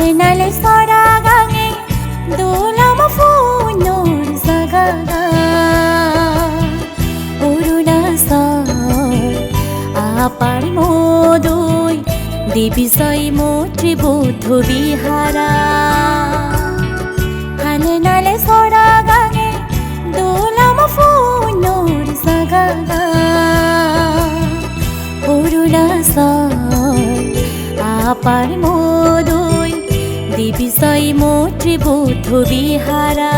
হালে সরা গাঙে দোলাম ফুনোর জাগা অৰুণাচল আপাৰ মদৈ দেৱী জয় মৈত্ৰী বৌদ্ধ বিহাৰা হালে নালে চৰা গাঙে দোলাম ফুনোর জাগা অৰুণাচল আপার মদৈ দেৱী জয় মৈত্ৰী বৌদ্ধ বিহারা।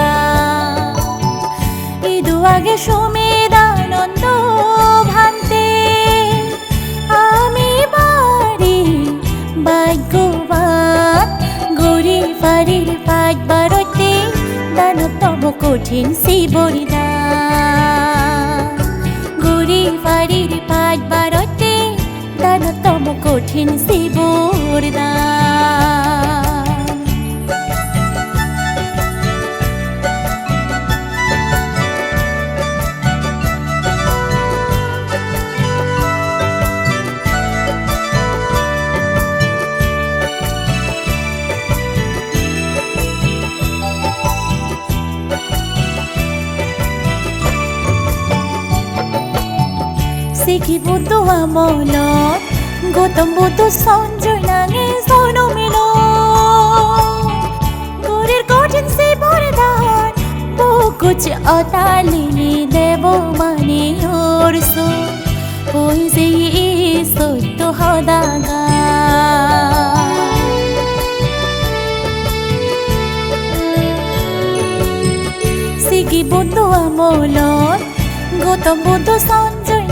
ইদু আগে সমেদানন্দ ভান্তে। আমি বাড়ি ভাগ্যবান গরি ফারির পাঁচ বারতে দানতম কঠিন শিবরিদা গরি ফারির পাঁচ বারতে দানতম কঠিন শিবরিদা শিখি বুদ্ধ আমলত গৌতম বুদ্ধ সঞ্জয় নাঙে জনমিল গরির কঠিন ধার বুকুচ অতালিনি দেব মানে ওরসো ওই যে সত্য হদাগা শিখি বুদ্ধ আমলত গৌতম বুদ্ধ সঞ্জয়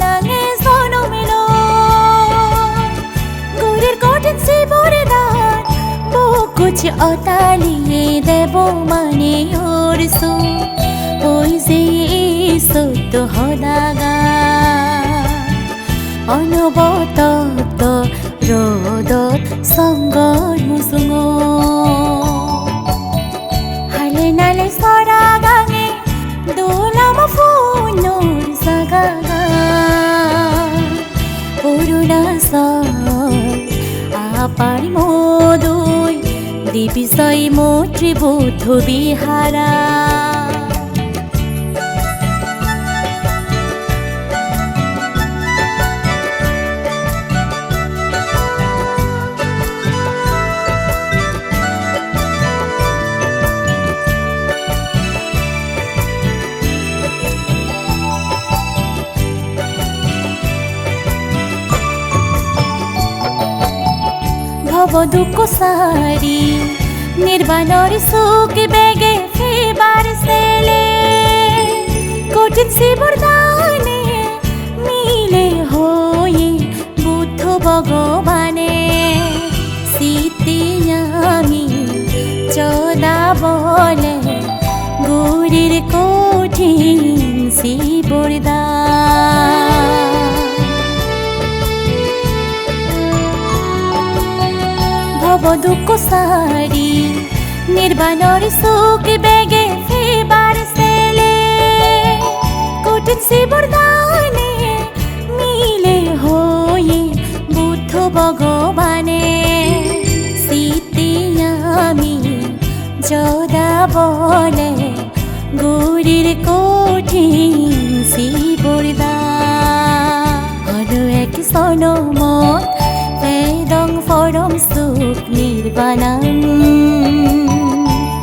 বুকুচ অতালিয়ে দেব মানে ওরসু ওই যে সত্য হদাগা অনবতত দেৱী জয় মৈত্ৰী ভব দুঃখ সারি নির্বাণর সুখ বেগে ফেবার কঠিন শিবর ভব দুঃখ সারি। নির্বাণর সুখ বেগে ফেবার সেলে কঠিন শিবর দানে মিলে হয়ে বুদ্ধ ভগবানে। সীতিয়ামি যদা বলে গৌরীর কঠিন শিবর দা হলো এক সনমত নির্বাণাং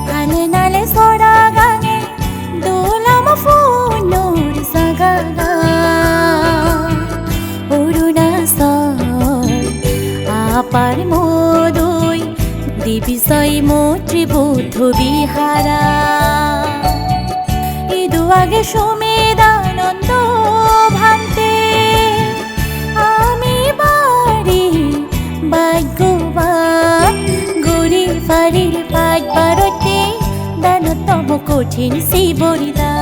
হালে নালে সরা গাঙে দোলাম ফুনোর জাগা অৰুণাচল আপার মদৈ দেৱী জয় মৈত্ৰী বৌদ্ধ বিহাৰা ইদু আগে সমেদানন্দ ভান্তে দানতম সেই শিবরিদা।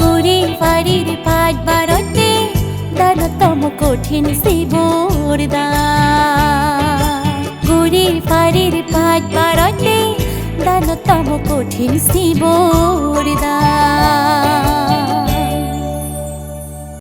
গুড়ি ফাড়ির পাঁচ বারতে দানতম কঠিন শিবরিদা। গুড়ি ফাড়ির পাঁচ বারতে দানতম কঠিন শিবরিদা।